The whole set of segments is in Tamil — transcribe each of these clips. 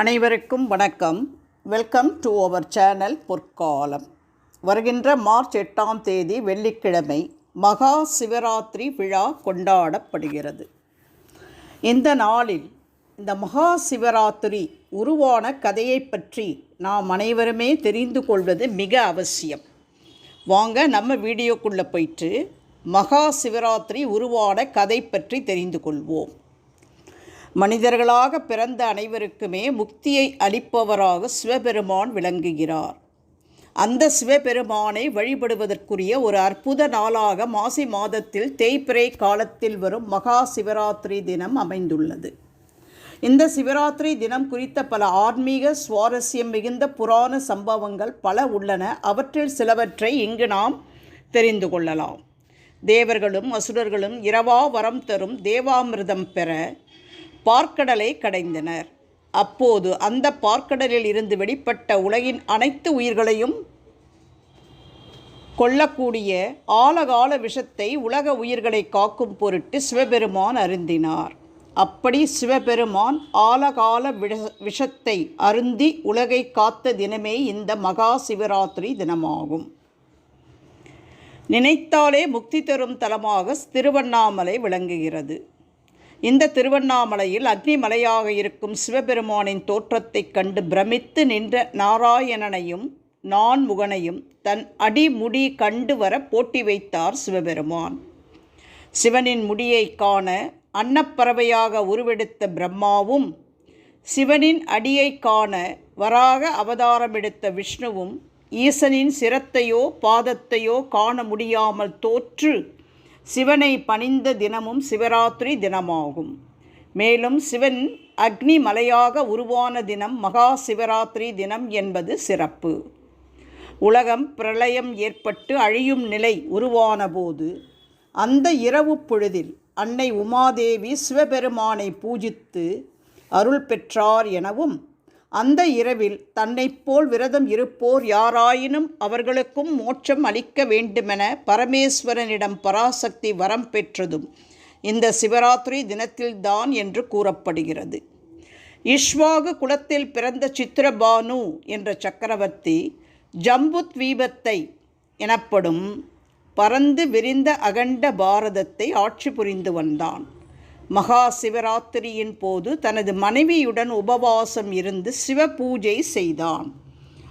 அனைவருக்கும் வணக்கம். வெல்கம் டு அவர் சேனல் பொற்காலம். வருகின்ற மார்ச் எட்டாம் தேதி வெள்ளிக்கிழமை மகா சிவராத்திரி விழா கொண்டாடப்படுகிறது. இந்த நாளில் இந்த மகா சிவராத்திரி உருவான கதையை பற்றி நாம் அனைவருமே தெரிந்து கொள்வது மிக அவசியம். வாங்க நம்ம வீடியோக்குள்ளே போயிட்டு மகா சிவராத்திரி உருவான கதை பற்றி தெரிந்து கொள்வோம். மனிதர்களாக பிறந்த அனைவருக்குமே முக்தியை அளிப்பவராக சிவபெருமான் விளங்குகிறார். அந்த சிவபெருமானை வழிபடுவதற்குரிய ஒரு அற்புத நாளாக மாசி மாதத்தில் தேய்பிறை காலத்தில் வரும் மகா சிவராத்திரி தினம் அமைந்துள்ளது. இந்த சிவராத்திரி தினம் குறித்த பல ஆன்மீக சுவாரஸ்யம் மிகுந்த புராண சம்பவங்கள் பல உள்ளன. அவற்றில் சிலவற்றை இங்கு நாம் தெரிந்து கொள்ளலாம். தேவர்களும் அசுரர்களும் இரவா வரம் தரும் தேவாமிர்தம் பெற பார்க்கடலை கடைந்தனர். அப்போது அந்த பார்க்கடலில் இருந்து வெளிப்பட்ட உலகின் அனைத்து உயிர்களையும் கொல்லக்கூடிய ஆழகால விஷத்தை உலக உயிர்களை காக்கும் பொருட்டு சிவபெருமான் அருந்தினார். அப்படி சிவபெருமான் ஆழகால விஷ விஷத்தை அருந்தி உலகை காத்த தினமே இந்த மகா சிவராத்திரி தினமாகும். நினைத்தாலே முக்தி தரும் தலமாக திருவண்ணாமலை விளங்குகிறது. இந்த திருவண்ணாமலையில் அக்னிமலையாக இருக்கும் சிவபெருமானின் தோற்றத்தைக் கண்டு பிரமித்து நின்ற நாராயணனையும் நான்முகனையும் தன் அடிமுடி கண்டு வர போட்டி வைத்தார் சிவபெருமான். சிவனின் முடியை காண அன்னப்பறவையாக உருவெடுத்த பிரம்மாவும் சிவனின் அடியை காண வராக அவதாரமெடுத்த விஷ்ணுவும் ஈசனின் சிரத்தையோ பாதத்தையோ காண முடியாமல் தோற்று சிவனை பணிந்த தினமும் சிவராத்திரி தினமாகும். மேலும் சிவன் அக்னி மலையாக உருவான தினம் மகா சிவராத்திரி தினம் என்பது சிறப்பு. உலகம் பிரளயம் ஏற்பட்டு அழியும் நிலை உருவான போது அந்த இரவு பொழுதில் அன்னை உமாதேவி சிவபெருமானை பூஜித்து அருள் பெற்றார் எனவும் அந்த இரவில் தன்னைப் போல் விரதம் இருப்போர் யாராயினும் அவர்களுக்கும் மோட்சம் அளிக்க வேண்டுமென பரமேஸ்வரனிடம் பராசக்தி வரம் பெற்றதும் இந்த சிவராத்திரி தினத்தில்தான் என்று கூறப்படுகிறது. இஷ்வாகு குலத்தில் பிறந்த சித்திரபானு என்ற சக்கரவர்த்தி ஜம்புத்வீபத்தை எனப்படும் பறந்து விரிந்த அகண்ட பாரதத்தை ஆட்சி புரிந்து வந்தான். மகா சிவராத்திரியின் போது தனது மனைவியுடன் உபவாசம் இருந்து சிவ பூஜை செய்தான்.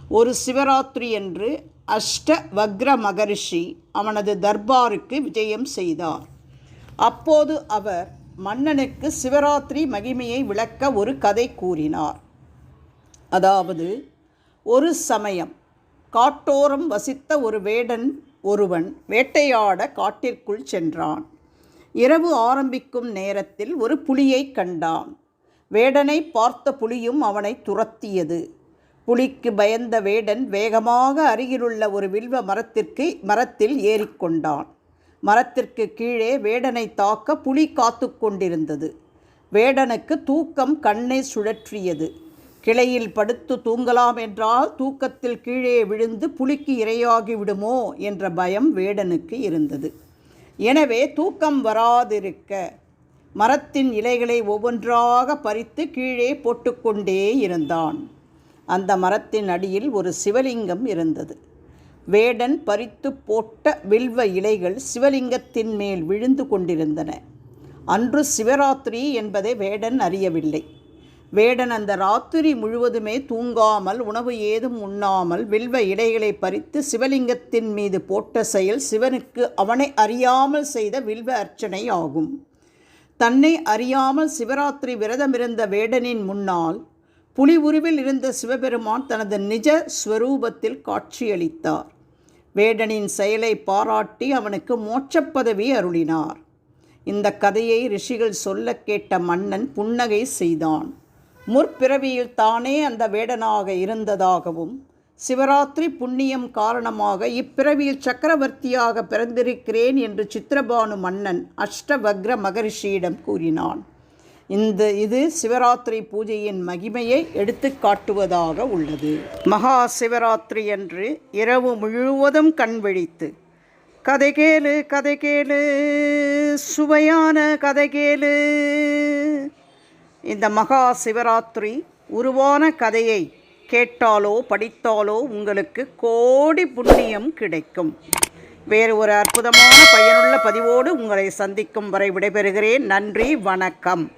ஒரு சிவராத்திரி என்று அஷ்ட வக்ர மகரிஷி அவனது தர்பாருக்கு விஜயம் செய்தார். அப்போது அவர் மன்னனுக்கு சிவராத்திரி மகிமையை விளக்க ஒரு கதை கூறினார். அதாவது ஒரு சமயம் காட்டோரம் வசித்த ஒரு வேடன் ஒருவன் வேட்டையாட காட்டிற்குள் சென்றான். இரவு ஆரம்பிக்கும் நேரத்தில் ஒரு புலியை கண்டான். வேடனை பார்த்த புலியும் அவனை துரத்தியது. புலிக்கு பயந்த வேடன் வேகமாக அருகிலுள்ள ஒரு வில்வ மரத்திற்கு மரத்தில் ஏறிக்கொண்டான் மரத்திற்கு கீழே வேடனை தாக்க புலி காத்து கொண்டிருந்தது. வேடனுக்கு தூக்கம் கண்ணை சுழற்றியது. கிளையில் படுத்து தூங்கலாம் என்றால் தூக்கத்தில் கீழே விழுந்து புலிக்கு இரையாகி விடுமோ என்ற பயம் வேடனுக்கு இருந்தது. எனவே தூக்கம் வராதிருக்க மரத்தின் இலைகளை ஒவ்வொன்றாக பறித்து கீழே போட்டுக்கொண்டே இருந்தான். அந்த மரத்தின் அடியில் ஒரு சிவலிங்கம் இருந்தது. வேடன் பறித்து போட்ட வில்வ இலைகள் சிவலிங்கத்தின் மேல் விழுந்து கொண்டிருந்தன. அன்று சிவராத்திரி என்பதை வேடன் அறியவில்லை. வேடன் அந்த ராத்திரி முழுவதுமே தூங்காமல் உணவு ஏதும் உண்ணாமல் வில்வ இடைகளை பறித்து சிவலிங்கத்தின் மீது போட்ட செயல் சிவனுக்கு அவனை அறியாமல் செய்த வில்வ அர்ச்சனை ஆகும். தன்னை அறியாமல் சிவராத்திரி விரதமிருந்த வேடனின் முன்னால் புலி உருவில் இருந்த சிவபெருமான் தனது நிஜ ஸ்வரூபத்தில் காட்சியளித்தார். வேடனின் செயலை பாராட்டி அவனுக்கு மோட்சப்பதவி அருளினார். இந்த கதையை ரிஷிகள் சொல்ல கேட்ட மன்னன் புன்னகை செய்தான். முற்பிறவியில் தானே அந்த வேடனாக இருந்ததாகவும் சிவராத்திரி புண்ணியம் காரணமாக இப்பிறவியில் சக்கரவர்த்தியாக பிறந்திருக்கிறேன் என்று சித்திரபானு மன்னன் அஷ்டவக்ர மகரிஷியிடம் கூறினான். இந்த இது சிவராத்திரி பூஜையின் மகிமையை எடுத்து காட்டுவதாக உள்ளது. மகா சிவராத்திரி என்று இரவு முழுவதும் கண் விழித்து கதை கேளு கதை கேளு சுவையான கதை கேளு இந்த மகா சிவராத்திரி உருவான கதையை கேட்டாலோ படித்தாலோ உங்களுக்கு கோடி புண்ணியம் கிடைக்கும். வேறு ஒரு அற்புதமான பயனுள்ள பதிவோடு உங்களை சந்திக்கும் வரை விடைபெறுகிறேன். நன்றி வணக்கம்.